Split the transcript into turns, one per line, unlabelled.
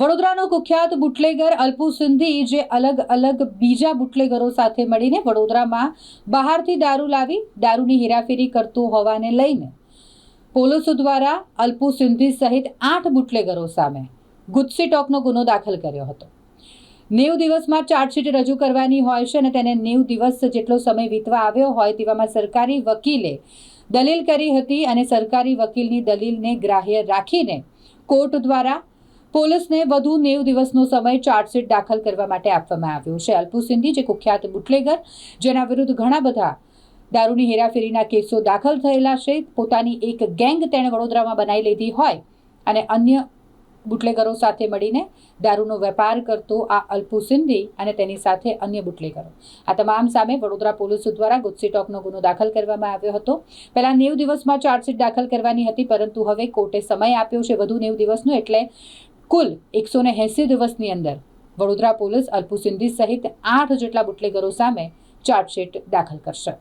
વડોદરાનો કુખ્યાત બુટલેગર અલ્પુ સિંધી જે અલગ અલગ બીજા બુટલેગરો સાથે મળીને વડોદરામાં બહારથી દારૂ લાવી, દારૂની હેરાફેરી કરતું હોવાને લઈને પોલીસો દ્વારા અલ્પુ સિંધી સહિત આઠ બુટલેગરો સામે ગુત્સી ટોકનો ગુનો દાખલ કર્યો હતો. નેવ દિવસમાં ચાર્જશીટ રજૂ કરવાની હોય છે અને તેને નેવ દિવસ જેટલો સમય વીતવા આવ્યો હોય તેવામાં સરકારી વકીલે દલીલ કરી હતી અને સરકારી વકીલની દલીલને ગ્રાહ્ય રાખીને કોર્ટ દ્વારા પોલીસને વધુ નેવ દિવસનો સમય ચાર્જશીટ દાખલ કરવા માટે આપવામાં આવ્યો છે. અલ્પુ સિંધી, જે કુખ્યાત બુટલેગર, જેના વિરુદ્ધ ઘણા બધા દારૂની હેરાફેરીના કેસો દાખલ થયેલા છે. પોતાની એક ગેંગ તેણે વડોદરામાં બનાવી લીધી હોય અને અન્ય બુટલેગરો સાથે મળીને દારૂનો વેપાર કરતો આ અલ્પુ સિંધી અને તેની સાથે અન્ય બુટલેગરો. આ તમામ સામે વડોદરા પોલીસ દ્વારા ગુજસી ટોકનો ગુનો દાખલ કરવામાં આવ્યો હતો. પહેલા નેવ દિવસમાં ચાર્જશીટ દાખલ કરવાની હતી, પરંતુ હવે કોર્ટે સમય આપ્યો છે. વધુ નેવ દિવસનો એટલે કુલ એકસો ને એંસી દિવસની અંદર વડોદરા પોલીસ અલ્પુ સિંધી સહિત આઠ જેટલા બુટલેગરો સામે ચાર્જશીટ દાખલ કરશે.